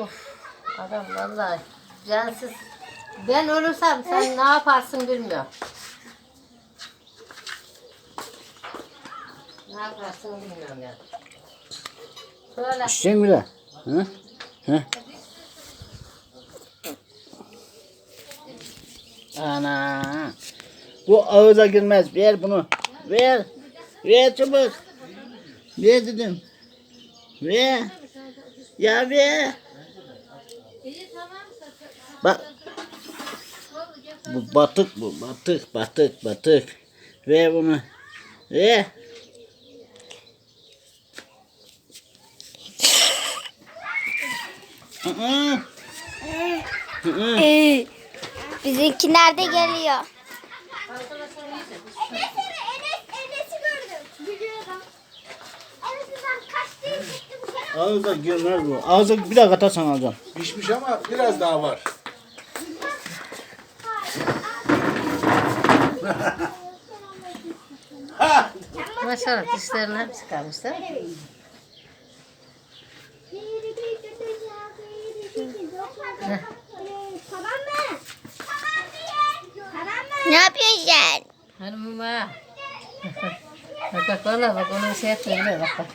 Of adam vallahi cansız. Ben ölürsem sen ne yaparsın bilmiyorum. Ne yaparsın bilmiyorum ya. Söyle. İçecek mi de? Hı? Hı? Ana. Bu ağıza girmez. Ver bunu. Ver. Ver çabuk. Ver dedim. Ver. Ya ver. Bak. Bu batık bu. Batık batık batık. Ve bunu. Ve. Ee, Bizimki nerede geliyor? Ağızda gömer bu. Ağızda bir dakika tasan alacağım. Pişmiş ama biraz daha var. Maşallah dişlerin hepsi mı? Ne yapıyorsun sen? Hanımıma. bak bak valla bak onun şey yapıyor bak bak.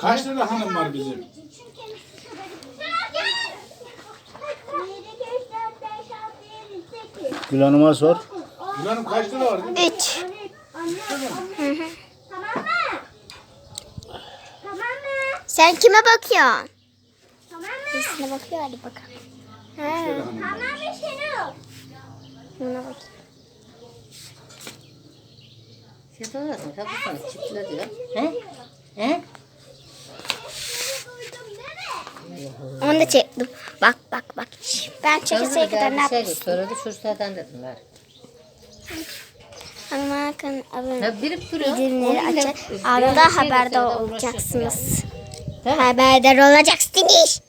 Kaç tane hanım var bizim? Gül Hanım'a sor. Gül Hanım kaç tane var? değil mi? Üç. Tamam mı? Tamam mı? Sen kime bakıyorsun? Tamam mı? Birisine bakıyor hadi bakalım. Ha, Tamam mı Şenol? buna bak. şey doğradın kapısını çitle diyor. He? He? Onu da çektim. Bak bak bak. Ben çekeseye kadar ne yapmıştım? Sonra da şursadan dediler. Ama bakın abone bildirimleri açın. Anında haberde olacaksınız. Tamam. Haberdar olacaksınız.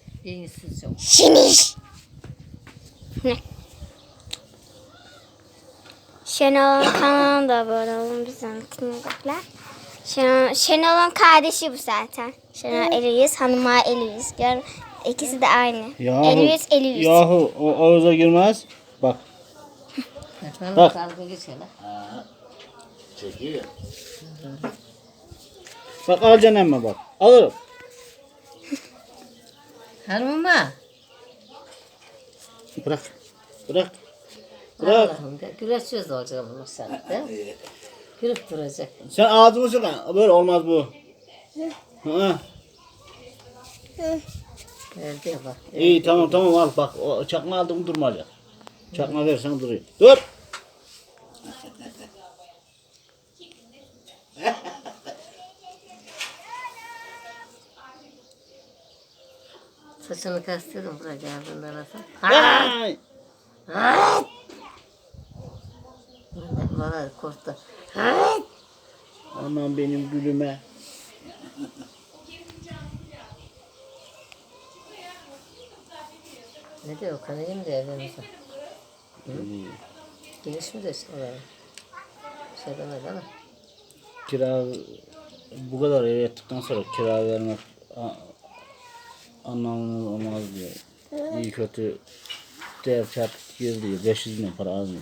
Şiniş. Ne? Şenol'un kanalına da abone olun biz anlatımlıklar. Şenol, Şenol'un kardeşi bu zaten. Şenol Eliyiz, hanıma Eliyiz. Gör, ikisi de aynı. Yahu, Eliyiz, Eliyiz. yahu o ağıza girmez. Bak. Bak. Çekiyor. Bak alacaksın emme bak. Alırım. Hanımıma. Bırak. Bırak. Bırak. Allah'ım yüz olacak bu maşallah değil mi? Gülüp duracak. Sen ağzını sıkan. Böyle olmaz bu. Hı. Verdi ya bak. İyi tamam tamam al bak. O çakma aldım durmayacak. Çakma versen duruyor. Dur. Saçını kastırdım buraya geldiğinde nasıl? Ay. Bana korktu. Aman benim gülüme. Ne diyor? Kanayım da evimize. İyi. Geniş midir oraya? Şey demedi değil mi? Kira bu kadar ev yaptıktan sonra kira vermek anlamlı olmaz diyor. İyi kötü değer çarpı 200 diyor. 500 bin para az mı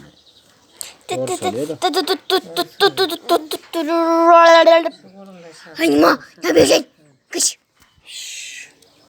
diyor. Doğru söylüyor da. Hayma ne bir şey. Kış.